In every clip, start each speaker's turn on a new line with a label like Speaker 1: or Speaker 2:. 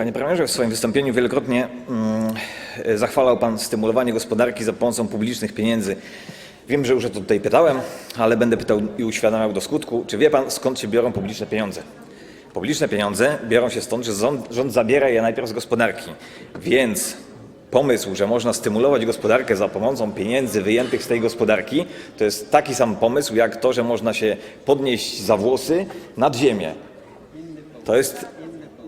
Speaker 1: Panie premierze, w swoim wystąpieniu wielokrotnie mm, zachwalał pan stymulowanie gospodarki za pomocą publicznych pieniędzy. Wiem, że już o to tutaj pytałem, ale będę pytał i uświadamiał do skutku. Czy wie pan, skąd się biorą publiczne pieniądze? Publiczne pieniądze biorą się stąd, że rząd, rząd zabiera je najpierw z gospodarki. Więc pomysł, że można stymulować gospodarkę za pomocą pieniędzy wyjętych z tej gospodarki, to jest taki sam pomysł, jak to, że można się podnieść za włosy nad ziemię. To jest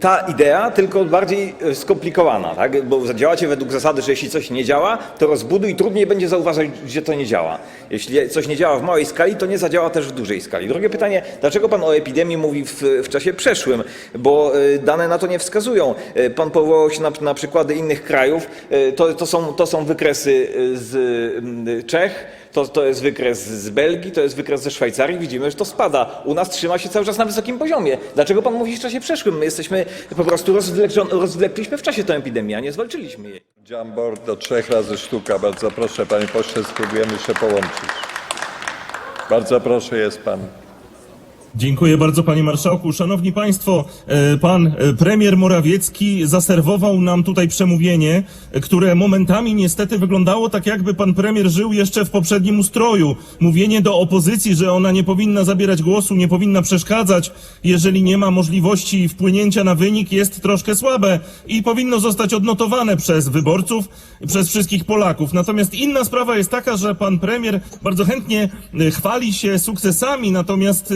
Speaker 1: ta idea, tylko bardziej e, skomplikowana, tak? bo działacie według zasady, że jeśli coś nie działa, to rozbuduj trudniej będzie zauważyć, że to nie działa. Jeśli coś nie działa w małej skali, to nie zadziała też w dużej skali. Drugie pytanie, dlaczego pan o epidemii mówi w, w czasie przeszłym, bo e, dane na to nie wskazują. E, Pan powołał się na, na przykłady innych krajów, to, to, są, to są wykresy z Czech, to, to jest wykres z Belgii, to jest wykres ze Szwajcarii. Widzimy, że to spada. U nas trzyma się cały czas na wysokim poziomie. Dlaczego pan mówi w czasie przeszłym? My jesteśmy po prostu rozwlekliśmy w czasie tę epidemię, a nie zwalczyliśmy jej.
Speaker 2: Jambor do trzech razy sztuka. Bardzo proszę, panie pośle, spróbujemy się połączyć. Bardzo proszę, jest pan.
Speaker 3: Dziękuję bardzo panie marszałku. Szanowni państwo, e, pan e, premier Morawiecki zaserwował nam tutaj przemówienie, e, które momentami niestety wyglądało tak jakby pan premier żył jeszcze w poprzednim ustroju. Mówienie do opozycji, że ona nie powinna zabierać głosu, nie powinna przeszkadzać, jeżeli nie ma możliwości wpłynięcia na wynik jest troszkę słabe i powinno zostać odnotowane przez wyborców, przez wszystkich Polaków. Natomiast inna sprawa jest taka, że pan premier bardzo chętnie chwali się sukcesami, natomiast e,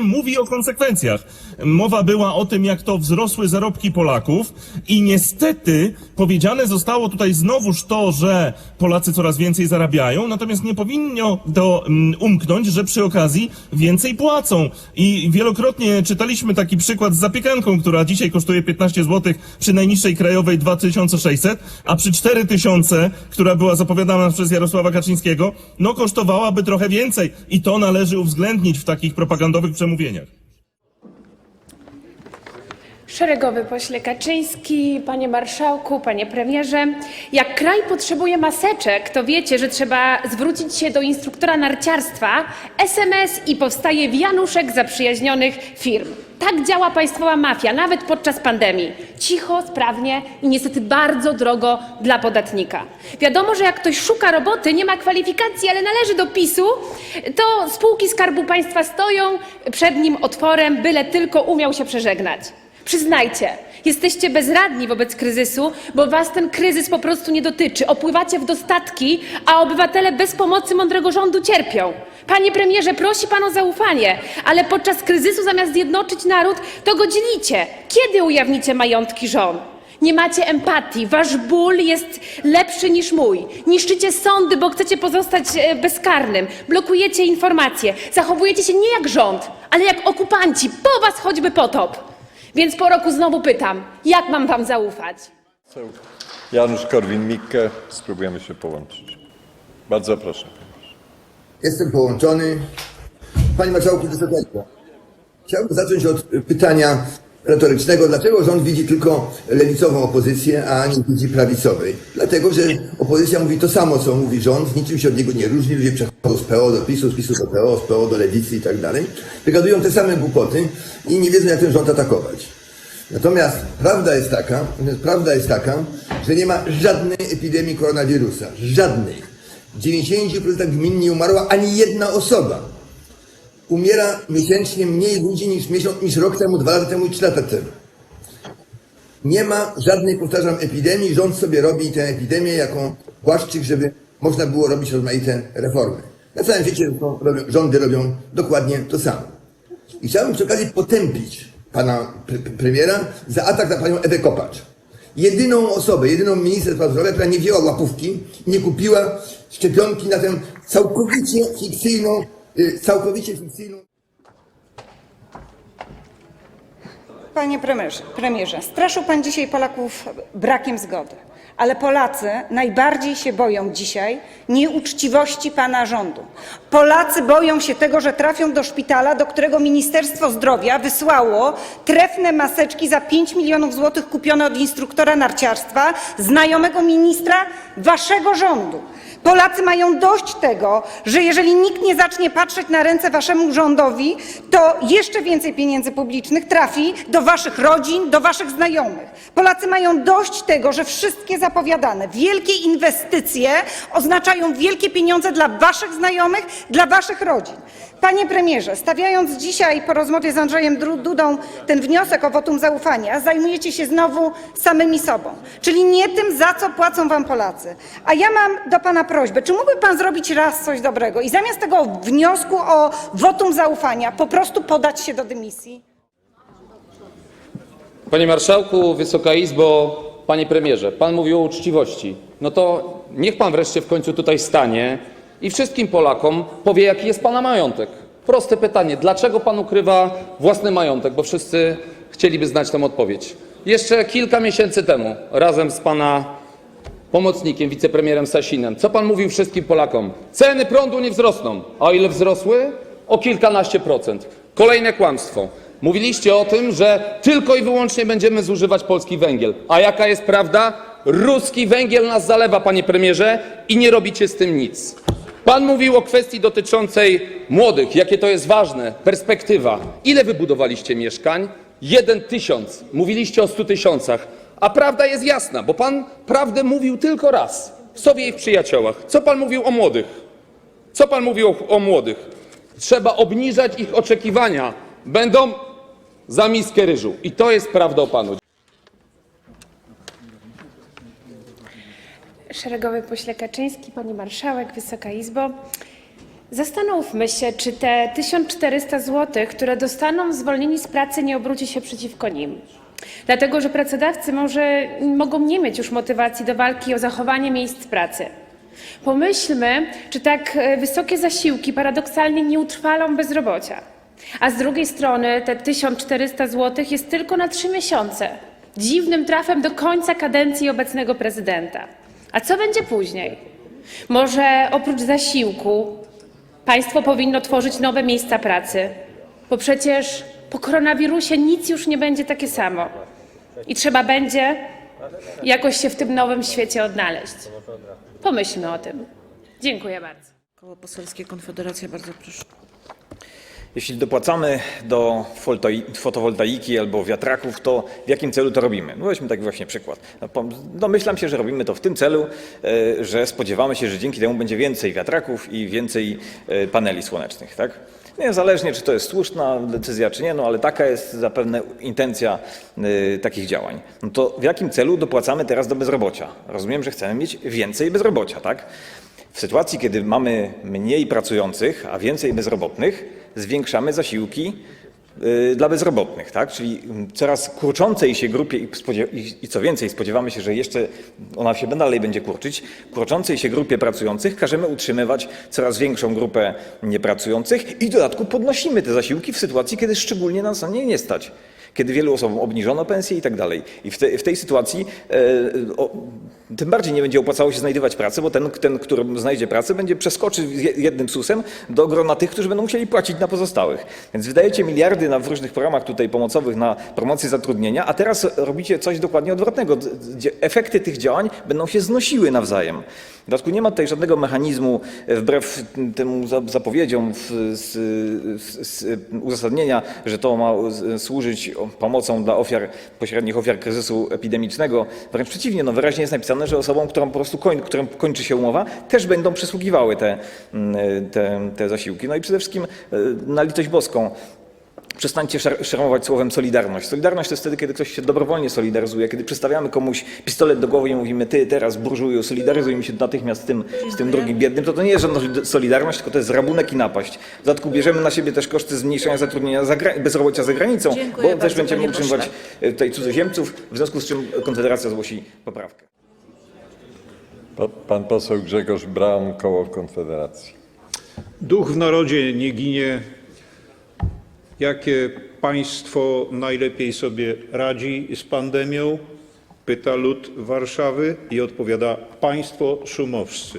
Speaker 3: mówi o konsekwencjach. Mowa była o tym, jak to wzrosły zarobki Polaków i niestety powiedziane zostało tutaj znowuż to, że Polacy coraz więcej zarabiają, natomiast nie powinno to mm, umknąć, że przy okazji więcej płacą. I wielokrotnie czytaliśmy taki przykład z zapiekanką, która dzisiaj kosztuje 15 zł przy najniższej krajowej 2600, a przy 4000, która była zapowiadana przez Jarosława Kaczyńskiego, no kosztowałaby trochę więcej. I to należy uwzględnić w takich propagandowych przemówieniach zamówieniach.
Speaker 4: Szeregowy pośle Kaczyński, panie marszałku, panie premierze. Jak kraj potrzebuje maseczek, to wiecie, że trzeba zwrócić się do instruktora narciarstwa, SMS i powstaje wianuszek zaprzyjaźnionych firm. Tak działa państwowa mafia, nawet podczas pandemii. Cicho, sprawnie i niestety bardzo drogo dla podatnika. Wiadomo, że jak ktoś szuka roboty, nie ma kwalifikacji, ale należy do PiSu, to spółki Skarbu Państwa stoją przed nim otworem, byle tylko umiał się przeżegnać. Przyznajcie, jesteście bezradni wobec kryzysu, bo was ten kryzys po prostu nie dotyczy. Opływacie w dostatki, a obywatele bez pomocy mądrego rządu cierpią. Panie premierze, prosi pan o zaufanie, ale podczas kryzysu zamiast zjednoczyć naród, to go dzielicie. Kiedy ujawnicie majątki żon? Nie macie empatii, wasz ból jest lepszy niż mój. Niszczycie sądy, bo chcecie pozostać e, bezkarnym. Blokujecie informacje. Zachowujecie się nie jak rząd, ale jak okupanci. Po was choćby potop. Więc po roku znowu pytam, jak mam wam zaufać?
Speaker 2: Janusz Korwin-Mikke. Spróbujemy się połączyć. Bardzo proszę.
Speaker 5: Jestem połączony. Panie Marszałku, Wysoka Izbo. Chciałbym zacząć od pytania retorycznego. Dlaczego rząd widzi tylko lewicową opozycję, a nie widzi prawicowej? Dlatego, że opozycja mówi to samo, co mówi rząd, niczym się od niego nie różni. Ludzie przechodzą z PO do PiSu, z PiSu do PO, z PO do lewicy i tak dalej. Wygadują te same głupoty i nie wiedzą, jak ten rząd atakować. Natomiast prawda jest taka, prawda jest taka, że nie ma żadnej epidemii koronawirusa. Żadnej. W 90% gmin nie umarła ani jedna osoba. Umiera miesięcznie mniej ludzi niż, miesiąc, niż rok temu, dwa lata temu i trzy lata temu. Nie ma żadnej, powtarzam, epidemii. Rząd sobie robi tę epidemię jako płaszczyk, żeby można było robić rozmaite reformy. Na całym świecie robią, rządy robią dokładnie to samo. I chciałbym przy okazji potępić pana pre premiera za atak na panią Ewę Kopacz. Jedyną osobę, jedyną minister spraw zdrowia, która nie wzięła łapówki nie kupiła szczepionki na tę całkowicie fikcyjną, całkowicie fikcyjną
Speaker 6: Panie premierze, premierze, straszył pan dzisiaj Polaków brakiem zgody.
Speaker 7: Ale Polacy najbardziej się boją dzisiaj nieuczciwości pana rządu. Polacy boją się tego, że trafią do szpitala, do którego Ministerstwo Zdrowia wysłało trefne maseczki za 5 milionów złotych kupione od instruktora narciarstwa, znajomego ministra waszego rządu. Polacy mają dość tego, że jeżeli nikt nie zacznie patrzeć na ręce waszemu rządowi, to jeszcze więcej pieniędzy publicznych trafi do waszych rodzin, do waszych znajomych. Polacy mają dość tego, że wszystkie zapowiadane wielkie inwestycje oznaczają wielkie pieniądze dla waszych znajomych, dla waszych rodzin. Panie premierze, stawiając dzisiaj po rozmowie z Andrzejem Dudą ten wniosek o wotum zaufania, zajmujecie się znowu samymi sobą, czyli nie tym, za co płacą wam Polacy. A ja mam do pana prośbę, czy mógłby pan zrobić raz coś dobrego i zamiast tego wniosku o wotum zaufania po prostu podać się do dymisji?
Speaker 8: Panie Marszałku, Wysoka Izbo, Panie Premierze, Pan mówił o uczciwości. No to niech Pan wreszcie w końcu tutaj stanie i wszystkim Polakom powie, jaki jest Pana majątek. Proste pytanie, dlaczego Pan ukrywa własny majątek? Bo wszyscy chcieliby znać tę odpowiedź. Jeszcze kilka miesięcy temu, razem z Pana pomocnikiem, wicepremierem Sasinem, co Pan mówił wszystkim Polakom? Ceny prądu nie wzrosną. A o ile wzrosły? O kilkanaście procent. Kolejne kłamstwo. Mówiliście o tym, że tylko i wyłącznie będziemy zużywać polski węgiel. A jaka jest prawda? Ruski węgiel nas zalewa, panie premierze, i nie robicie z tym nic. Pan mówił o kwestii dotyczącej młodych, jakie to jest ważne, perspektywa. Ile wybudowaliście mieszkań? Jeden tysiąc. Mówiliście o stu tysiącach. A prawda jest jasna, bo pan prawdę mówił tylko raz. Sobie i w przyjaciołach. Co pan mówił o młodych? Co pan mówił o, o młodych? Trzeba obniżać ich oczekiwania. Będą za miskę ryżu. I to jest prawda o panu.
Speaker 4: Szeregowy pośle Kaczyński, Pani Marszałek, Wysoka Izbo. Zastanówmy się, czy te 1400 zł, które dostaną zwolnieni z pracy, nie obróci się przeciwko nim. Dlatego, że pracodawcy może mogą nie mieć już motywacji do walki o zachowanie miejsc pracy. Pomyślmy, czy tak e, wysokie zasiłki paradoksalnie nie utrwalą bezrobocia. A z drugiej strony te 1400 zł jest tylko na trzy miesiące. Dziwnym trafem do końca kadencji obecnego prezydenta. A co będzie później? Może oprócz zasiłku państwo powinno tworzyć nowe miejsca pracy? Bo przecież po koronawirusie nic już nie będzie takie samo. I trzeba będzie jakoś się w tym nowym świecie odnaleźć. Pomyślmy o tym. Dziękuję bardzo.
Speaker 9: Koło Poselskie Konfederacja, bardzo proszę.
Speaker 1: Jeśli dopłacamy do fotowoltaiki albo wiatraków, to w jakim celu to robimy? No weźmy taki właśnie przykład. No, Domyślam się, że robimy to w tym celu, e, że spodziewamy się, że dzięki temu będzie więcej wiatraków i więcej e, paneli słonecznych, tak? Niezależnie, czy to jest słuszna decyzja, czy nie, no ale taka jest zapewne intencja e, takich działań. No to w jakim celu dopłacamy teraz do bezrobocia? Rozumiem, że chcemy mieć więcej bezrobocia, tak? W sytuacji, kiedy mamy mniej pracujących, a więcej bezrobotnych, zwiększamy zasiłki y, dla bezrobotnych, tak? Czyli mm, coraz kurczącej się grupie i, co więcej, spodziewamy się, że jeszcze ona się dalej będzie kurczyć, kurczącej się grupie pracujących każemy utrzymywać coraz większą grupę niepracujących i w dodatku podnosimy te zasiłki w sytuacji, kiedy szczególnie nas na nie nie stać. Kiedy wielu osobom obniżono pensje i tak dalej. I w, te, w tej sytuacji e, o, tym bardziej nie będzie opłacało się znajdywać pracy, bo ten, ten, który znajdzie pracę, będzie przeskoczył je- jednym susem do grona tych, którzy będą musieli płacić na pozostałych. Więc wydajecie miliardy na, w różnych programach tutaj pomocowych na promocję zatrudnienia, a teraz robicie coś dokładnie odwrotnego. Efekty tych działań będą się znosiły nawzajem. W dodatku nie ma tutaj żadnego mechanizmu, e, wbrew temu za- zapowiedziom z, z, z uzasadnienia, że to ma z- służyć pomocą dla ofiar, pośrednich ofiar kryzysu epidemicznego. Wręcz przeciwnie, no wyraźnie jest napisane, że osobom, którym po prostu koń, którym kończy się umowa, też będą przysługiwały te, mm, te, te zasiłki. No i przede wszystkim e, na litość boską. Przestańcie szar- szermować słowem solidarność. Solidarność to jest wtedy, kiedy ktoś się dobrowolnie solidaryzuje, kiedy przystawiamy komuś pistolet do głowy i mówimy, ty teraz burżuju, solidaryzuj mi się natychmiast z tym, z tym drugim biednym, to to nie jest żadna solidarność, tylko to jest rabunek i napaść. W dodatku bierzemy na siebie też koszty zmniejszenia zatrudnienia za bezrobocia za granicą,
Speaker 9: Dziękuję
Speaker 1: bo też
Speaker 9: bardzo,
Speaker 1: będziemy
Speaker 9: panie
Speaker 1: utrzymywać e, tutaj cudzoziemców, w związku z czym Konfederacja zgłosi poprawkę.
Speaker 2: Pa- Pan poseł Grzegorz Braun, koło Konfederacji.
Speaker 10: Duch w narodzie nie ginie. Jakie państwo najlepiej sobie radzi z pandemią? pyta lud Warszawy i odpowiada państwo szumowscy.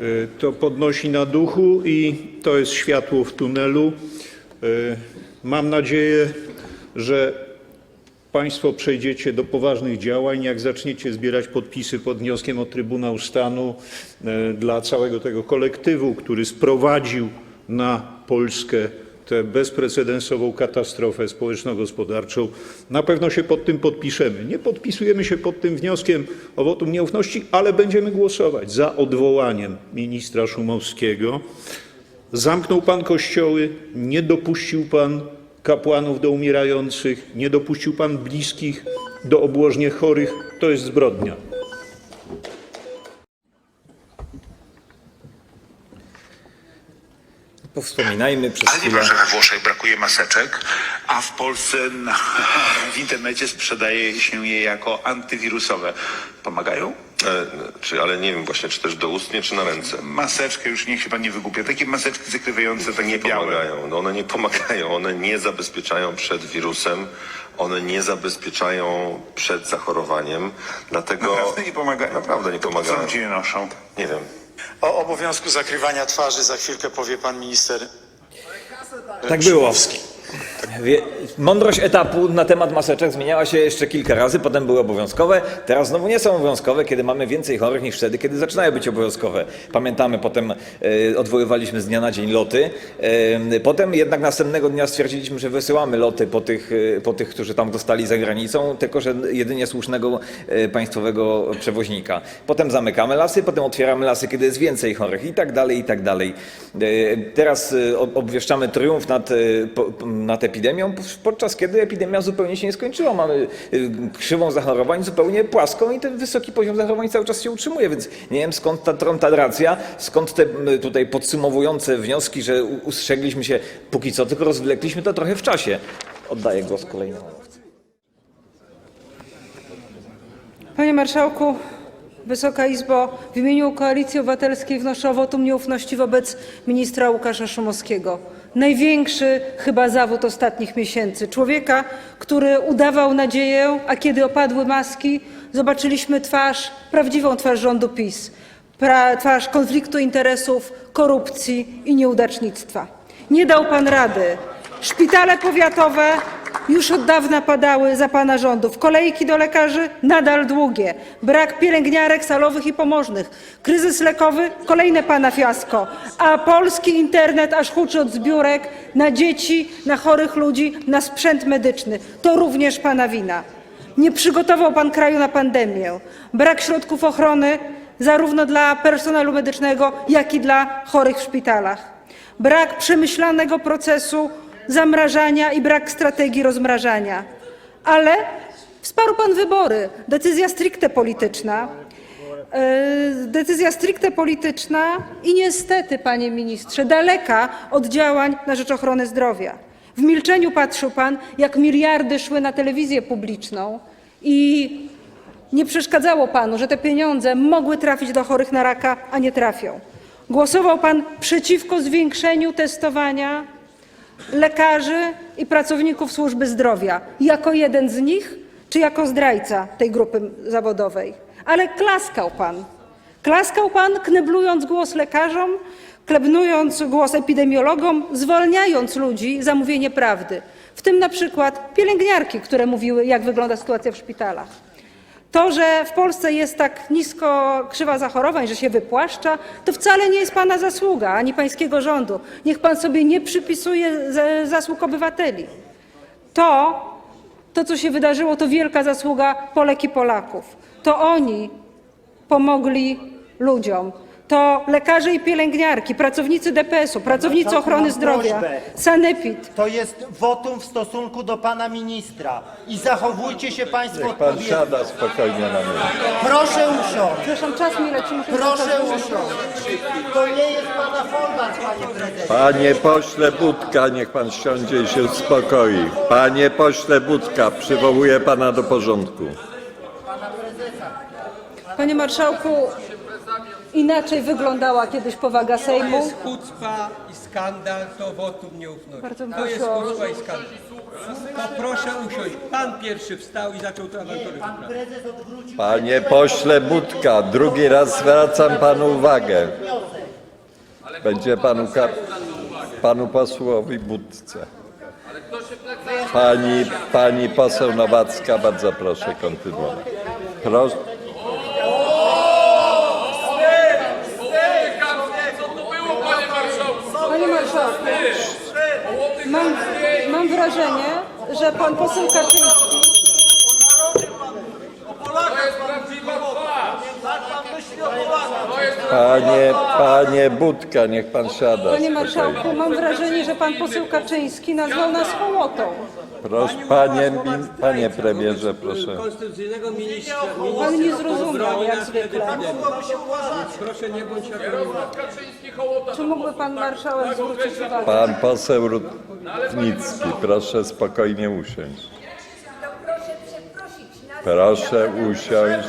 Speaker 10: Y, To podnosi na duchu i to jest światło w tunelu. Y, Mam nadzieję, że Państwo przejdziecie do poważnych działań, jak zaczniecie zbierać podpisy pod wnioskiem o Trybunał Stanu e, dla całego tego kolektywu, który sprowadził na Polskę tę bezprecedensową katastrofę społeczno-gospodarczą. Na pewno się pod tym podpiszemy. Nie podpisujemy się pod tym wnioskiem o wotum nieufności, ale będziemy głosować za odwołaniem ministra Szumowskiego. Zamknął pan kościoły, nie dopuścił pan kapłanów do umierających, nie dopuścił pan bliskich do obłożnie chorych. To jest zbrodnia.
Speaker 1: Powspominajmy przez
Speaker 11: Ale nie
Speaker 1: chwilę.
Speaker 11: wiem, że we Włoszech brakuje maseczek, a w Polsce na, w internecie sprzedaje się je jako antywirusowe. Pomagają?
Speaker 12: E, czy, ale nie wiem właśnie, czy też doustnie, czy na ręce.
Speaker 11: Maseczkę, już niech się pan nie wygłupia. Takie maseczki zakrywające, takie
Speaker 12: Nie
Speaker 11: białe.
Speaker 12: pomagają. No one nie pomagają, one nie zabezpieczają przed wirusem, one nie zabezpieczają przed zachorowaniem, dlatego...
Speaker 11: Naprawdę nie pomagają?
Speaker 12: Naprawdę nie
Speaker 11: To po co
Speaker 12: pomagają.
Speaker 11: ludzie je noszą?
Speaker 12: Nie wiem.
Speaker 13: O obowiązku zakrywania twarzy za chwilkę powie pan minister.
Speaker 1: Tak było. Mądrość etapu na temat maseczek zmieniała się jeszcze kilka razy, potem były obowiązkowe, teraz znowu nie są obowiązkowe, kiedy mamy więcej chorych niż wtedy, kiedy zaczynają być obowiązkowe. Pamiętamy, potem e, odwoływaliśmy z dnia na dzień loty, e, potem jednak następnego dnia stwierdziliśmy, że wysyłamy loty po tych, e, po tych, którzy tam dostali za granicą, tylko że jedynie słusznego państwowego przewoźnika. Potem zamykamy lasy, potem otwieramy lasy, kiedy jest więcej chorych i tak dalej, i tak dalej. Teraz ob- obwieszczamy triumf nad, e, po- nad epidemią, podczas kiedy epidemia zupełnie się nie skończyła. Mamy y, krzywą zachorowań zupełnie płaską i ten wysoki poziom zachorowań cały czas się utrzymuje, więc nie wiem skąd ta tromtadracja, skąd te tutaj podsumowujące wnioski, że ustrzegliśmy się póki co, tylko rozwlekliśmy to trochę w czasie. Oddaję głos kolejnemu.
Speaker 6: Panie Marszałku, Wysoka Izbo, w imieniu Koalicji Obywatelskiej wnoszę o wotum nieufności wobec ministra Łukasza Szumowskiego. Największy chyba zawód ostatnich miesięcy. Człowieka, który udawał nadzieję, a kiedy opadły maski, zobaczyliśmy twarz, prawdziwą twarz rządu PiS. Pra, twarz konfliktu interesów, korupcji i nieudacznictwa. Nie dał pan rady. Szpitale powiatowe już od dawna padały za pana rządów. Kolejki do lekarzy nadal długie. Brak pielęgniarek salowych i pomożnych. Kryzys lekowy kolejne pana fiasko. A polski internet aż huczy od zbiórek na dzieci, na chorych ludzi, na sprzęt medyczny. To również pana wina. Nie przygotował pan kraju na pandemię. Brak środków ochrony zarówno dla personelu medycznego, jak i dla chorych w szpitalach. Brak przemyślanego procesu zamrażania i brak strategii rozmrażania. Ale wsparł pan wybory. Decyzja stricte polityczna. E, Decyzja stricte polityczna i niestety, panie ministrze, daleka od działań na rzecz ochrony zdrowia. W milczeniu patrzył pan, jak miliardy szły na telewizję publiczną i nie przeszkadzało panu, że te pieniądze mogły trafić do chorych na raka, a nie trafią. Głosował pan przeciwko zwiększeniu testowania lekarzy i pracowników służby zdrowia. Jako jeden z nich, czy jako zdrajca tej grupy zawodowej? Ale klaskał pan. Klaskał pan, kneblując głos lekarzom, klebnując głos epidemiologom, zwalniając ludzi za mówienie prawdy. W tym na przykład pielęgniarki, które mówiły, jak wygląda sytuacja w szpitalach. To, że w Polsce jest tak nisko krzywa zachorowań, że się wypłaszcza, to wcale nie jest pana zasługa, ani pańskiego rządu. Niech pan sobie nie przypisuje zasług obywateli. To, to, co się wydarzyło, to wielka zasługa Polek i Polaków. To oni pomogli ludziom. To lekarze i pielęgniarki, pracownicy DPS-u, pracownicy
Speaker 13: Marszałku,
Speaker 6: ochrony
Speaker 13: mam
Speaker 6: zdrowia,
Speaker 13: prośbę.
Speaker 6: sanepid.
Speaker 13: To jest wotum w stosunku do pana ministra. I zachowujcie się państwo
Speaker 2: Niech pan
Speaker 13: odpowiednio.
Speaker 2: siada spokojnie na miejsce.
Speaker 13: Proszę usiąść.
Speaker 6: Przepraszam, czas mi leci, muszę
Speaker 13: Proszę usiąść. To nie jest pana folwark, panie prezesie.
Speaker 2: Panie pośle Budka, niech pan siądzie i się uspokoi. Panie pośle Budka, przywołuję pana do porządku.
Speaker 6: Panie marszałku, inaczej wyglądała kiedyś powaga Sejmu.
Speaker 14: Chucpa i skandal to wotum nieufności.
Speaker 6: Bardzo
Speaker 14: to jest
Speaker 6: proszę o-
Speaker 14: chucpa i skandal. To proszę usiąść. Pan pierwszy wstał i zaczął tę awanturę.
Speaker 2: Panie pośle Budka, drugi raz zwracam panu uwagę. Będzie panu panu posłowi Budce. Pani, pani poseł Nowacka, bardzo proszę kontynuować. Proszę.
Speaker 6: Panie marszałku, mam, mam wrażenie, że pan poseł Kaczyński
Speaker 2: Panie, panie Budka, niech pan siada.
Speaker 6: Panie marszałku, mam wrażenie, że pan poseł Kaczyński nazwał nas hołotą.
Speaker 2: Proszę, panie, min- panie premierze, proszę.
Speaker 14: Konstytucyjnego ministra.
Speaker 6: Pan nie zrozumiał, jak zwykle.
Speaker 14: Proszę nie bądź jak
Speaker 6: Czy mógłby pan marszałek zwrócić uwagę?
Speaker 2: Pan poseł Rutnicki, proszę spokojnie usiąść. Proszę usiąść.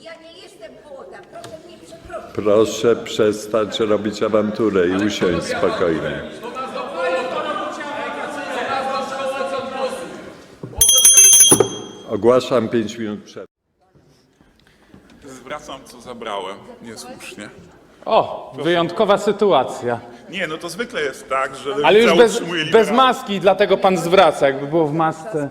Speaker 15: Ja nie jestem hołota, proszę mnie przeprosić.
Speaker 2: Proszę przestać robić awanturę i usiąść spokojnie. Ogłaszam 5 minut przerwy.
Speaker 12: Zwracam, co zabrałem, niesłusznie.
Speaker 16: O, wyjątkowa sytuacja.
Speaker 12: Nie, no to zwykle jest tak, że
Speaker 16: Ale już
Speaker 12: lewica
Speaker 16: bez,
Speaker 12: utrzymuje
Speaker 16: bez
Speaker 12: liberałów.
Speaker 16: maski, dlatego pan zwraca, jakby było w masce.